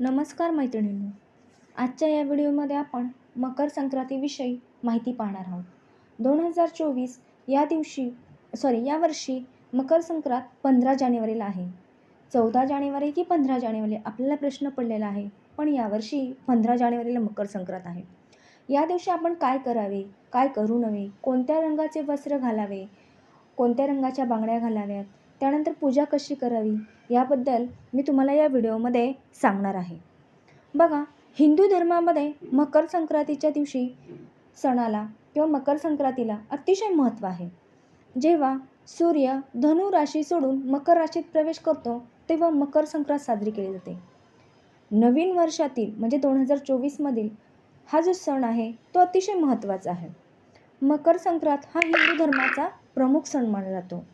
नमस्कार मैत्रिणींनो. आजच्या या व्हिडिओमध्ये आपण मकर संक्रांतीविषयी माहिती पाहणार आहोत. दोन हजार चोवीस या दिवशी सॉरी या वर्षी मकर संक्रांत पंधरा जानेवारीला आहे. चौदा जानेवारी की पंधरा जानेवारी आपल्याला प्रश्न पडलेला आहे पण यावर्षी पंधरा जानेवारीला मकर संक्रांत आहे. या दिवशी आपण काय करावे काय करू नये कोणत्या रंगाचे वस्त्र घालावे कोणत्या रंगाच्या बांगड्या घालाव्यात त्यानंतर पूजा कशी करावी याबद्दल मी तुम्हाला या व्हिडिओमध्ये सांगणार आहे. बघा हिंदू धर्मामध्ये मकर संक्रांतीच्या दिवशी सणाला किंवा मकर संक्रांतीला अतिशय महत्त्व आहे. जेव्हा सूर्य धनु राशी सोडून मकर राशीत प्रवेश करतो तेव्हा मकर संक्रांत साजरी केली जाते. नवीन वर्षातील म्हणजे दोन हजार चोवीसमधील हा जो सण आहे तो अतिशय महत्त्वाचा आहे. मकर संक्रांत हा हिंदू धर्माचा प्रमुख सण मानला जातो.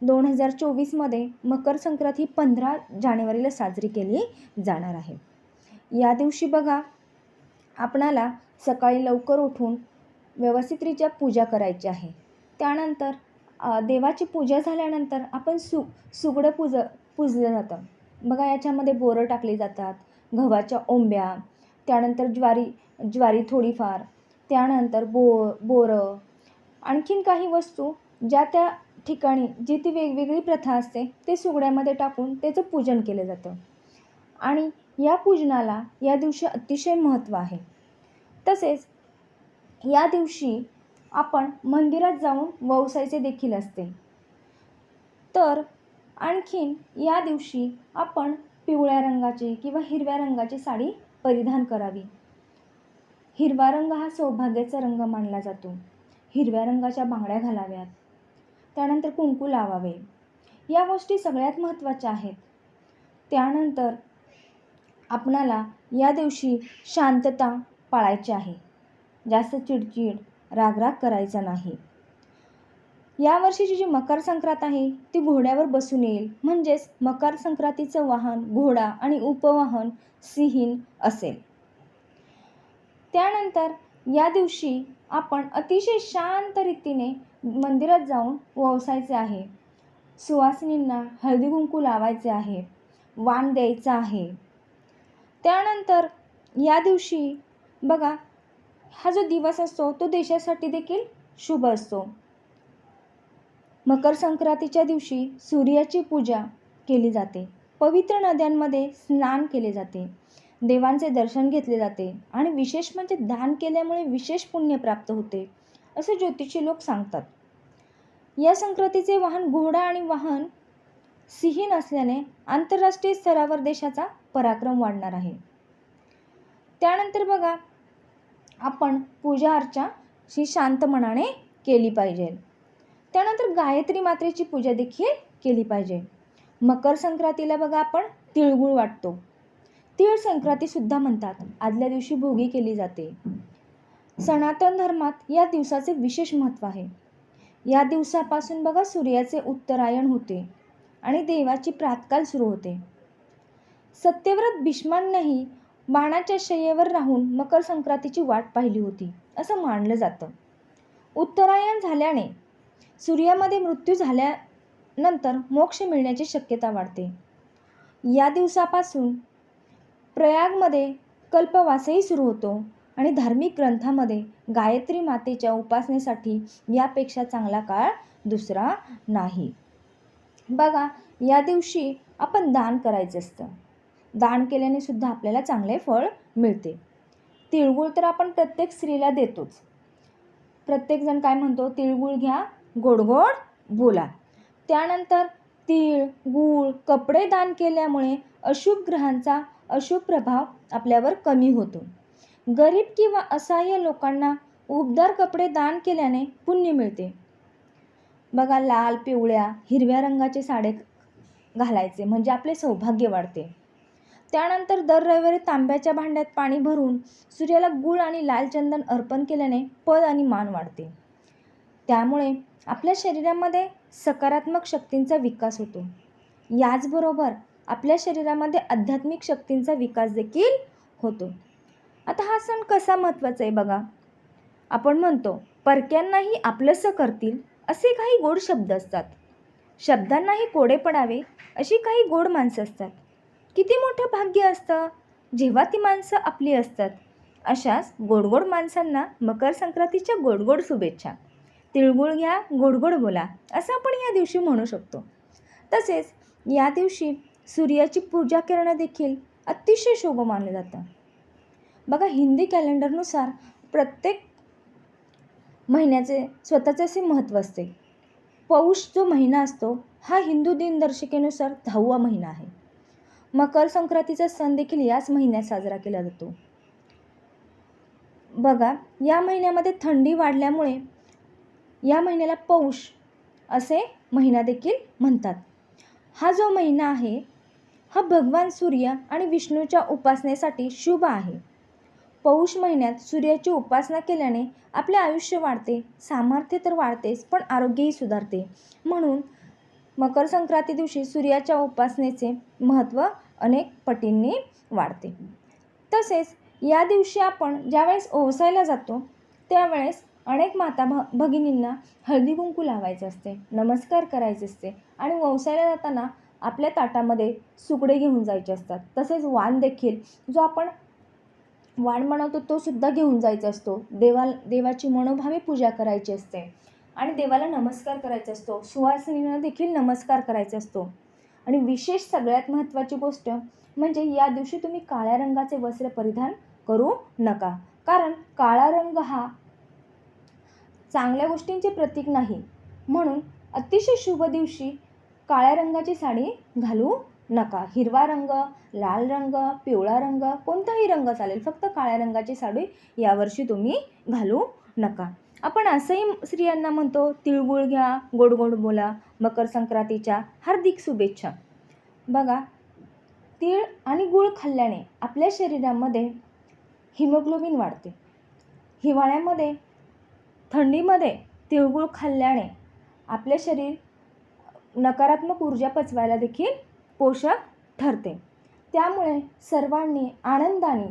दोन हजार चोवीसमध्ये मकर संक्रांत ही पंधरा जानेवारीला साजरी केली जाणार आहे. या दिवशी बघा आपणाला सकाळी लवकर उठून व्यवस्थितरित्या पूजा करायची आहे. त्यानंतर देवाची पूजा झाल्यानंतर आपण सु सुगडं पूज पूजलं जातं. बघा याच्यामध्ये बोरं टाकली जातात गव्हाच्या ओंब्या त्यानंतर ज्वारी ज्वारी थोडीफार त्यानंतर बो बोरं आणखीन काही वस्तू ज्या त्या ठिकाणी जी ती वेगवेगळी प्रथा असते ते सुगड्यामध्ये टाकून त्याचं पूजन केलं जातं. आणि या पूजनाला या दिवशी अतिशय महत्त्व आहे. तसेच या दिवशी आपण मंदिरात जाऊन वौसायचे देखील असते. तर आणखीन या दिवशी आपण पिवळ्या रंगाची किंवा हिरव्या रंगाची साडी परिधान करावी. हिरवा रंग हा सौभाग्याचा रंग मानला जातो. हिरव्या रंगाच्या बांगड्या घालाव्यात. त्यानंतर कुंकू लावावे. या गोष्टी सगळ्यात महत्त्वाच्या आहेत. त्यानंतर आपणाला या दिवशी शांतता पाळायची आहे. जास्त चिडचिड रागराग करायचा नाही. यावर्षीची जी मकर संक्रांत आहे ती घोड्यावर बसून येईल. म्हणजेच मकर संक्रांतीचं वाहन घोडा आणि उपवाहन सिंहीण असेल. त्यानंतर या दिवशी आपण अतिशय शांत रीतीने मंदिरात जाऊन ववसायचे आहे. सुवासिनींना हळदी कुंकू लावायचे आहे. वाण द्यायचा आहे. त्यानंतर या दिवशी बघा हा जो दिवस असतो तो देशासाठी देखील शुभ असतो. मकर संक्रांतीच्या दिवशी सूर्याची पूजा केली जाते. पवित्र नद्यांमध्ये स्नान केले जाते. देवांचे दर्शन घेतले जाते आणि विशेष म्हणजे दान केल्यामुळे विशेष पुण्य प्राप्त होते असे ज्योतिषी लोक सांगतात. या संक्रांतीचे वाहन घोडा आणि वाहन सिंहीण असल्याने आंतरराष्ट्रीय स्तरावर देशाचा पराक्रम वाढणार आहे. त्यानंतर बघा आपण पूजा अर्चा ही शांत मनाने केली पाहिजे. त्यानंतर गायत्री मात्रेची पूजा देखील केली पाहिजे. मकर संक्रांतीला बघा आपण तिळगुळ वाटतो. तीळ संक्रांतीसुद्धा म्हणतात. आदल्या दिवशी भोगी केली जाते. सनातन धर्मात या दिवसाचे विशेष महत्त्व आहे. या दिवसापासून बघा सूर्याचे उत्तरायण होते आणि देवाची प्रातकाल सुरू होते. सत्यव्रत भीष्मांनाही बाणाच्या शय्येवर राहून मकर संक्रांतीची वाट पाहिली होती असं मानलं जातं. उत्तरायण झाल्याने सूर्यामध्ये मृत्यू झाल्यानंतर मोक्ष मिळण्याची शक्यता वाढते. या दिवसापासून प्रयागमध्ये कल्पवासही सुरू होतो आणि धार्मिक ग्रंथामध्ये गायत्री मातेच्या उपासनेसाठी यापेक्षा चांगला काळ दुसरा नाही. बघा या दिवशी आपण दान करायचं असतं. दान केल्याने सुद्धा आपल्याला चांगले फळ मिळते. तिळगुळ तर आपण प्रत्येक स्त्रीला देतोच. प्रत्येकजण काय म्हणतो? तिळगुळ घ्या गोड गोड बोला. त्यानंतर तीळ गूळ कपडे दान केल्यामुळे अशुभ ग्रहांचा अशुभ प्रभाव आपल्यावर कमी होतो. गरीब किंवा असहाय्य लोकांना उबदार कपडे दान केल्याने पुण्य मिळते. बघा लाल पिवळ्या हिरव्या रंगाचे साडे घालायचे म्हणजे आपले सौभाग्य वाढते. त्यानंतर दर रविवारी तांब्याच्या भांड्यात पाणी भरून सूर्याला गूळ आणि लाल चंदन अर्पण केल्याने पद आणि मान वाढते. त्यामुळे आपल्या शरीरामध्ये सकारात्मक शक्तींचा विकास होतो. याचबरोबर आपल्या शरीरामध्ये आध्यात्मिक शक्तींचा विकास देखील होतो. आता हा सण कसा महत्त्वाचा आहे बघा. आपण म्हणतो परक्यांनाही आपलंसं करतील असे काही गोड शब्द असतात. शब्दांनाही कोडे पडावे अशी काही गोड माणसं असतात. किती मोठं भाग्य असतं? जेव्हा ती माणसं आपली असतात. अशाच गोडगोड माणसांना मकर संक्रांतीच्या गोडगोड शुभेच्छा. तिळगुळ घ्या गोडगोड बोला असं आपण या दिवशी म्हणू शकतो. तसेच या दिवशी सूर्याची पूजा करणं देखील अतिशय शुभ मानलं जातं. बघा हिंदी कॅलेंडरनुसार प्रत्येक महिन्याचे स्वतःचे असे महत्त्व असते. पौष जो महिना असतो हा हिंदू दिनदर्शिकेनुसार दहावा महिना आहे. मकर संक्रांतीचा सण देखील याच महिन्यात साजरा केला जातो. बघा या महिन्यामध्ये थंडी वाढल्यामुळे या महिन्याला पौष असे महिना देखील म्हणतात. हा जो महिना आहे हा भगवान सूर्य आणि विष्णूच्या उपासनेसाठी शुभ आहे. पौष महिन्यात सूर्याची उपासना केल्याने आपले आयुष्य वाढते सामर्थ्य तर वाढतेच पण आरोग्यही सुधारते. म्हणून मकर संक्रांती दिवशी सूर्याच्या उपासनेचे महत्त्व अनेक पटींनी वाढते. तसेच या दिवशी आपण ज्यावेळेस ओवसायला जातो त्यावेळेस अनेक माता भ भगिनींना हळदी कुंकू लावायचे असते नमस्कार करायचे असते आणि ओवसायला जाताना आपल्या ताटामध्ये सुकडे घेऊन जायचे असतात. तसेच वाण देखील जो आपण वाण म्हणवतो तो सुद्धा घेऊन जायचा असतो. देवा देवाची मनोभावे पूजा करायची असते. आणि देवाला नमस्कार करायचा असतो. सुवासिनीनं देखील नमस्कार करायचा असतो. आणि विशेष सगळ्यात महत्त्वाची गोष्ट म्हणजे या दिवशी तुम्ही काळ्या रंगाचे वस्त्र परिधान करू नका. कारण काळा रंग हा चांगल्या गोष्टींचे प्रतीक नाही. म्हणून अतिशय शुभ दिवशी काळ्या रंगाची साडी घालू नका. हिरवा रंग लाल रंग पिवळा रंग कोणताही रंग चालेल. फक्त काळ्या रंगाची साडी यावर्षी तुम्ही घालू नका. आपण असंही स्त्रियांना म्हणतो तिळगुळ घ्या गोड गोड बोला मकर संक्रांतीच्या हार्दिक शुभेच्छा. बघा तीळ आणि गुळ खाल्ल्याने आपल्या शरीरामध्ये हिमोग्लोबिन वाढते. हिवाळ्यामध्ये थंडीमध्ये तिळगुळ खाल्ल्याने आपले शरीर नकारात्मक ऊर्जा पचवायला देखील पोषक ठरते. त्यामुळे सर्वांनी आनंदाने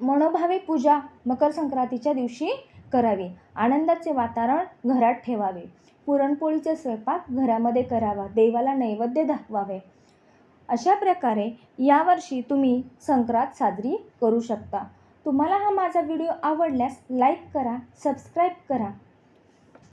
मनोभावे पूजा मकर संक्रांतीच्या दिवशी करावी. आनंदाचे वातावरण घरात ठेवावे. पुरणपोळीचे स्वयंपाक घरामध्ये करावा. देवाला नैवेद्य दाखवावे. अशा प्रकारे यावर्षी तुम्ही संक्रांत साजरी करू शकता. तुम्हाला हा माझा व्हिडिओ आवडल्यास लाईक करा सबस्क्राईब करा.